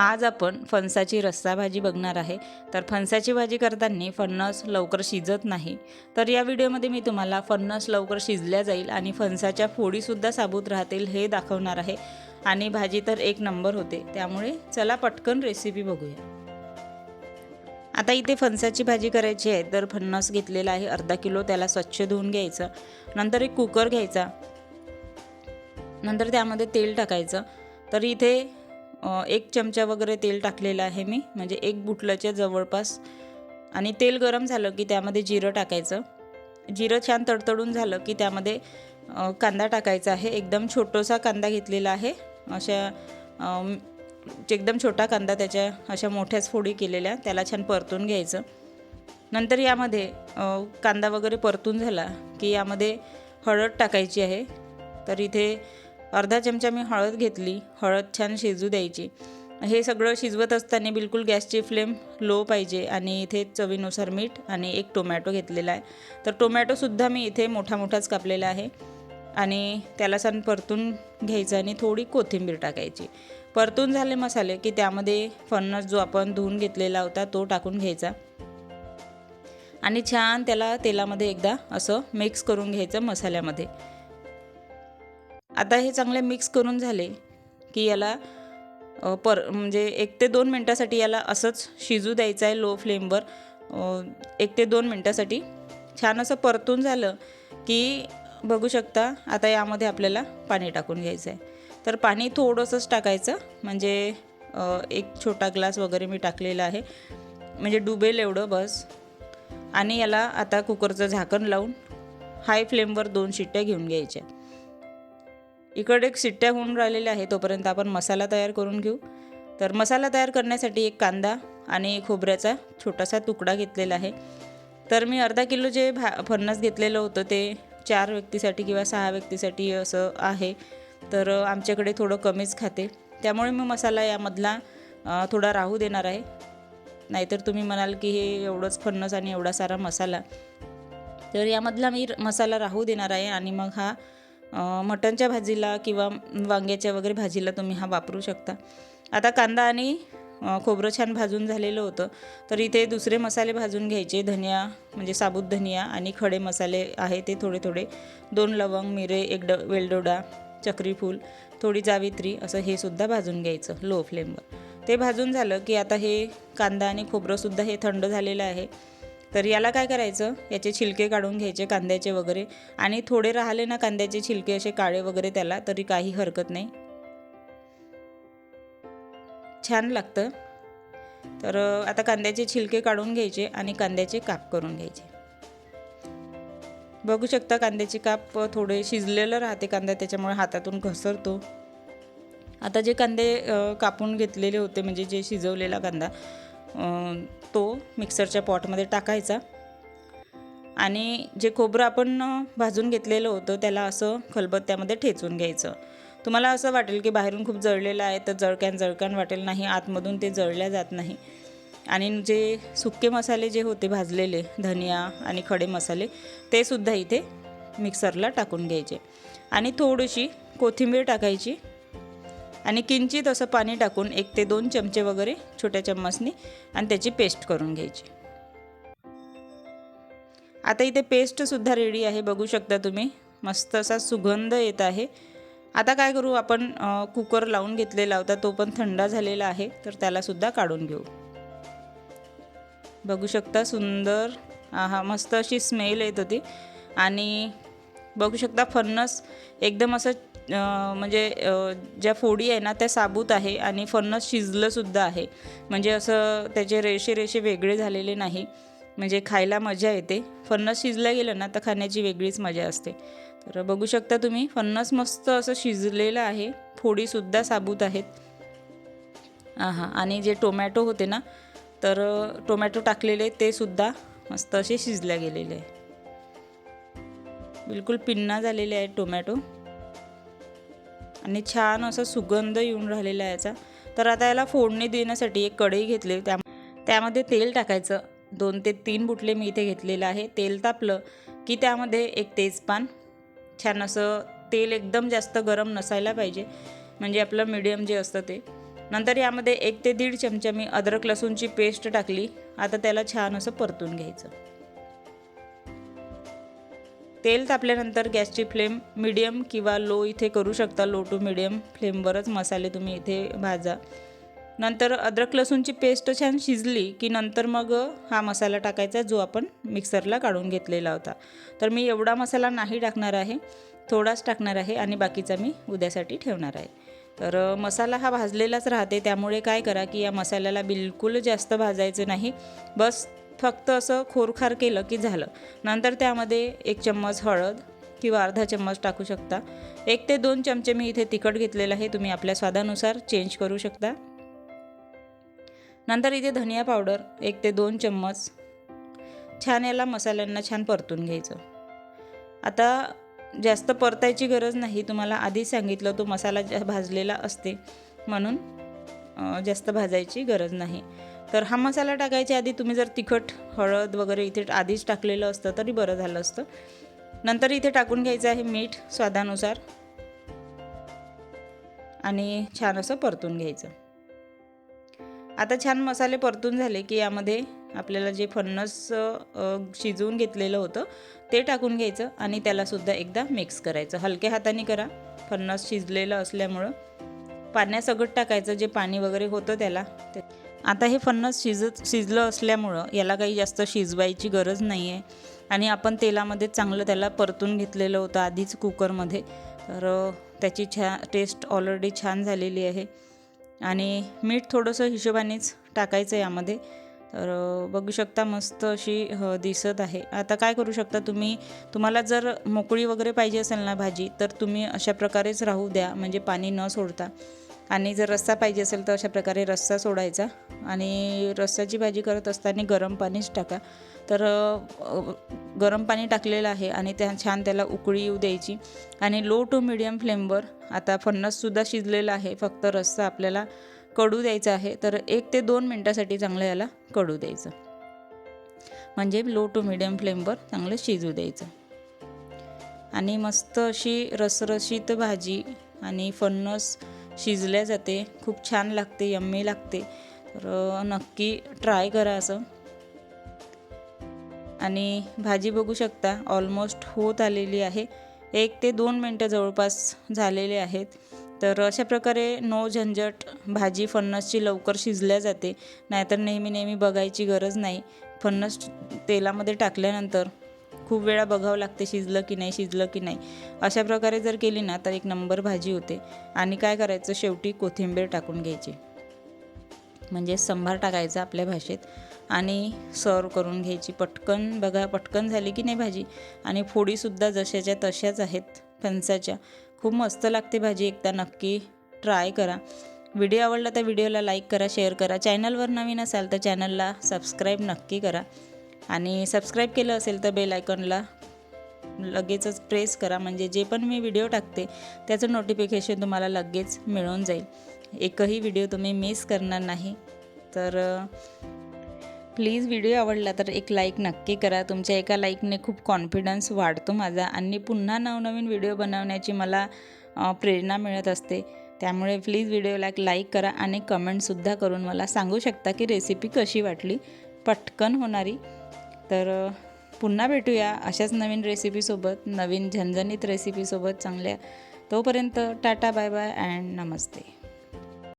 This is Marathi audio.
आज आपण फणसाची रस्सा भाजी बघणार आहे. तर फणसाची भाजी करताना फणस लवकर शिजत नाही. तर या व्हिडिओमध्ये मी तुम्हाला फणस लवकर शिजल्या जाईल आणि फणसाच्या फोडीसुद्धा साबूत राहतील हे दाखवणार आहे. आणि भाजी तर एक नंबर होते. त्यामुळे चला पटकन रेसिपी बघूया. आता इथे फणसाची भाजी करायची आहे. तर फणस घेतलेला आहे अर्धा किलो. त्याला स्वच्छ धुवून घ्यायचं. नंतर एक कुकर घ्यायचा. नंतर त्यामध्ये तेल टाकायचं. तर इथे एक चमचा वगैरे तेल टाकलेलं आहे मी म्हणजे एक बुटल्याच्या जवळपास. आणि तेल गरम झालं की त्यामध्ये जिरं टाकायचं. जिरं छान तडतडून झालं की त्यामध्ये कांदा टाकायचा आहे. एकदम छोटासा कांदा घेतलेला आहे. अशा एकदम छोटा कांदा त्याच्या अशा मोठ्याच फोडी केलेल्या त्याला छान परतून घ्यायचं. नंतर यामध्ये कांदा वगैरे परतून झाला की यामध्ये हळद टाकायची आहे. तर इथे अर्धा चमचा मी हळद घेतली. हळद छान शिजू द्यायची. हे सगळं शिजवत असताना बिलकुल गॅसची फ्लेम लो पाहिजे आणि इथे चवीनुसार मीठ आणि एक टोमॅटो घेतलेला आहे. तर टोमॅटोसुद्धा मी इथे मोठा मोठाच कापलेला आहे. आणि त्याला सण परतून घ्यायचं आणि थोडी कोथिंबीर टाकायची. परतून झाले मसाले की त्यामध्ये फणस जो आपण धुवून घेतलेला होता तो टाकून घ्यायचा. आणि छान त्याला तेलामध्ये एकदा असं मिक्स करून घ्यायचं मसाल्यामध्ये. आता हे चांगले मिक्स करून झाले की याला पर म्हणजे एक ते दोन मिनटासाठी याला असंच शिजू द्यायचं आहे लो फ्लेमवर एक ते दोन मिनटासाठी. छान असं परतून झालं की बघू शकता आता यामध्ये आपल्याला पाणी टाकून घ्यायचं आहे तर पाणी थोडंसंच टाकायचं म्हणजे एक छोटा ग्लास वगैरे मी टाकलेला आहे. म्हणजे डुबेल एवढं बस. आणि याला आता कुकरचं झाकण लावून हाय फ्लेमवर दोन शिट्ट्या घेऊन घ्यायच्या. इकडे एक शिट्ट्या होऊन राहिलेल्या आहे तोपर्यंत आपण मसाला तयार करून घेऊ. तर मसाला तयार करण्यासाठी एक कांदा आणि खोबऱ्याचा छोटासा तुकडा घेतलेला आहे. तर मी अर्धा किलो जे भा फणस घेतलेलं होतं ते चार व्यक्तीसाठी किंवा सहा व्यक्तीसाठी असं आहे. तर आमच्याकडे थोडं कमीच खाते. त्यामुळे मी मसाला यामधला थोडा राहू देणार आहे. नाहीतर तुम्ही म्हणाल की हे एवढंच फणस आणि एवढा सारा मसाला. तर यामधला मी मसाला राहू देणार आहे आणि मग हा मटणच्या भाजीला किंवा वांग्याच्या वगैरे भाजीला तुम्ही हा वापरू शकता. आता कांदा आणि खोबरं छान भाजून झालेलं होतं. तर इथे दुसरे मसाले भाजून घ्यायचे. धनिया म्हणजे साबूत धनिया आणि खडे मसाले आहे ते थोडे थोडे दोन लवंग मिरे एक ड वेलदोडा चक्रीफूल थोडी जावित्री असं हे सुद्धा भाजून घ्यायचं लो फ्लेमवर. ते भाजून झालं की आता हे कांदा आणि खोबरंसुद्धा हे थंड झालेलं आहे. तर याला काय करायचं? याचे छिलके काढून घ्यायचे कांद्याचे वगैरे. आणि थोडे राहिले ना कांद्याचे छिलके असे काळे वगैरे त्याला तरी काही हरकत नाही. छान लागतं. तर आता कांद्याचे छिलके काढून घ्यायचे आणि कांद्याचे काप करून घ्यायचे. बघू शकता कांद्याचे काप थोडे शिजलेलं राहते कांदा त्याच्यामुळे हातातून घसरतो. आता जे कांदे कापून घेतलेले होते म्हणजे जे शिजवलेला कांदा तो मिक्सरच्या पॉटमध्ये टाकायचा. आणि जे खोबरं आपण भाजून घेतलेलं होतं त्याला असं खलबत्त्यामध्ये ठेचून घ्यायचं. तुम्हाला असं वाटेल की बाहेरून खूप जळलेलं आहे तर जळक्यान जळक्यान वाटेल नाही आतमधून ते जळल्या जात नाही. आणि जे सुके मसाले जे होते भाजलेले धनिया आणि खडे मसाले ते सुद्धा इथे मिक्सरला टाकून घ्यायचे. आणि थोडीशी कोथिंबीर टाकायची. आणि किंचित असं पाणी टाकून एक ते दोन चमचे वगैरे छोट्या चम्मचनी आणि त्याची पेस्ट करून घ्यायची. आता इथे पेस्टसुद्धा रेडी आहे. बघू शकता तुम्ही. मस्त असा सुगंध येत आहे. आता काय करू? आपण कुकर लावून घेतलेला होता. तो पण थंड झालेला आहे. तर त्यालासुद्धा काढून घेऊ. बघू शकता सुंदर. हा मस्त अशी स्मेल येत होती. आणि बघू शकता फन्नस एकदम असं म्हणजे ज्या फोडी आहे ना त्या साबूत आहे आणि फणस शिजलंसुद्धा आहे. म्हणजे असं त्याचे रेषे रेषे वेगळे झालेले नाही. म्हणजे खायला मजा येते. फणस शिजलं गेलं ना तर खाण्याची वेगळीच मजा असते. तर बघू शकता तुम्ही फणस मस्त असं शिजलेलं आहे. फोडीसुद्धा साबूत आहेत. हां आणि जे टोमॅटो होते ना तर टोमॅटो टाकलेले ते सुद्धा मस्त असे शिजल्या गेलेले आहे. बिलकुल पिन्ना झालेले आहेत टोमॅटो. आणि छान असं सुगंध येऊन राहिलेला आहे याचा. तर आता याला फोडणी देण्यासाठी एक कढई घेतली. त्या त्यामध्ये तेल टाकायचं. दोन ते तीन बुटले मी इथे घेतलेलं आहे. तेल तापलं की त्यामध्ये एक तेजपान. छान असं तेल एकदम जास्त गरम नसायला पाहिजे. म्हणजे आपलं मीडियम जे असतं ते. नंतर यामध्ये एक ते दीड चमचा मी अद्रक लसूणची पेस्ट टाकली. आता त्याला छान असं परतून घ्यायचं. तेल तापल्यानंतर गॅसची फ्लेम मिडियम किंवा लो इथे करू शकता. लो टू मिडियम फ्लेमवरच मसाले तुम्ही इथे भाजा. नंतर अद्रक लसूणची पेस्ट छान शिजली की नंतर मग हा मसाला टाकायचा जो आपण मिक्सरला काढून घेतलेला होता. तर मी एवढा मसाला नाही टाकणार आहे थोडाच टाकणार आहे आणि बाकीचा मी उद्यासाठी ठेवणार आहे. तर मसाला हा भाजलेलाच राहते त्यामुळे काय करा की या मसाल्याला बिलकुल जास्त भाजायचं नाही. बस फक्त असं खोरखार केलं की झालं. नंतर त्यामध्ये एक चम्मच हळद किंवा अर्धा चम्मच टाकू शकता. एक ते दोन चमचे मी इथे तिखट घेतलेलं आहे तुम्ही आपल्या स्वादानुसार चेंज करू शकता. नंतर इथे धनिया पावडर एक ते दोन चम्मच. छान याला मसाल्यांना छान परतून घ्यायचं. आता जास्त परतायची गरज नाही तुम्हाला आधीच सांगितलं तो मसाला जा भाजलेला असते म्हणून जास्त भाजायची गरज नाही. तर हा मसाला टाकायच्या आधी तुम्ही जर तिखट हळद वगैरे इथे आधीच टाकलेलं असतं तरी बरं झालं असतं. नंतर इथे टाकून घ्यायचं आहे मीठ स्वादानुसार. आणि छान असं परतून घ्यायचं. आता छान मसाले परतून झाले की यामध्ये आपल्याला जे फणस शिजवून घेतलेलं होतं ते टाकून घ्यायचं आणि त्यालासुद्धा एकदा मिक्स करायचं. हलक्या हाताने करा. फणस शिजलेलं असल्यामुळं पाण्यासगट टाकायचं जे पाणी वगैरे होतं त्याला. ते आता हे फणस शिजत शिजलं असल्यामुळं याला काही जास्त शिजवायची गरज नाही आहे आणि आपण तेलामध्ये चांगलं त्याला परतून घेतलेलं होतं आधीच कुकरमध्ये. तर त्याची छा टेस्ट ऑलरेडी छान झालेली आहे. आणि मीठ थोडंसं हिशोबानेच टाकायचं यामध्ये. तर बघू शकता मस्त अशी दिसत आहे. आता काय करू शकता तुम्ही? तुम्हाला जर मोकळी वगैरे पाहिजे असेल ना भाजी तर तुम्ही अशा प्रकारेच राहू द्या. म्हणजे पाणी न सोडता. आणि जर रस्सा पाहिजे असेल तर अशा प्रकारे रस्सा सोडायचा. आणि रस्साची भाजी करत असताना गरम पाणीच टाका. तर गरम पाणी टाकलेलं आहे आणि त्या छान त्याला उकळी येऊ द्यायची. आणि लो टू मिडियम फ्लेमवर आता फन्नससुद्धा शिजलेला आहे. फक्त रस्सा आपल्याला कडू द्यायचा आहे तर एक ते दोन मिनटासाठी चांगलं याला कडू द्यायचं. म्हणजे लो टू मिडियम फ्लेमवर चांगलं शिजू द्यायचं. आणि मस्त अशी रसरशीत भाजी आणि फन्नस शिजल्या जाते खूप छान लागते यम्मी लागते. तर नक्की ट्राय करा असं. आणि भाजी बघू शकता ऑलमोस्ट होत आलेली आहे. एक ते दोन मिनटं जवळपास झालेले आहेत. तर अशा प्रकारे नो झंझट भाजी फन्नसची लवकर शिजल्या जाते. नाहीतर नेहमी नेहमी बघायची गरज नाही. फन्नस तेलामध्ये टाकल्यानंतर खूप वेळा बघावं लागते शिजलं की नाही शिजलं की नाही. अशा प्रकारे जर केली ना तर एक नंबर भाजी होते. आणि काय करायचं? शेवटी कोथिंबीर टाकून घ्यायची. म्हणजे संभार टाकायचा आपल्या भाषेत आणि सर्व करून घ्यायची. पटकन बघा पटकन झाली की नाही भाजी? आणि फोडीसुद्धा जशाच्या तशाच आहेत फणसाच्या. खूप मस्त लागते भाजी एकदा नक्की ट्राय करा. व्हिडिओ आवडला तर व्हिडिओला लाईक करा शेअर करा. चॅनलवर नवीन असाल तर चॅनलला सबस्क्राईब नक्की करा. आणि सबस्क्राईब केलं असेल तर बेल आयकॉनला लगेचच प्रेस करा. म्हणजे जे पण मी व्हिडिओ टाकते त्याचं नोटिफिकेशन तुम्हाला लगेच मिळून जाईल. एकही व्हिडिओ तुम्ही मिस करणार नाही. तर प्लीज व्हिडिओ आवडला तर एक लाईक नक्की करा. तुमच्या एका लाईकने खूप कॉन्फिडन्स वाढतो माझा. आणि पुन्हा नवनवीन व्हिडिओ बनवण्याची मला प्रेरणा मिळत असते. त्यामुळे प्लीज व्हिडिओला एक लाईक करा आणि कमेंटसुद्धा करून मला सांगू शकता की रेसिपी कशी वाटली. पटकन होणारी. तर पुन्हा भेटूया अशाच नवीन रेसिपीसोबत नवीन झणझणीत रेसिपीसोबत चांगल्या. तोपर्यंत tata bye bye and namaste.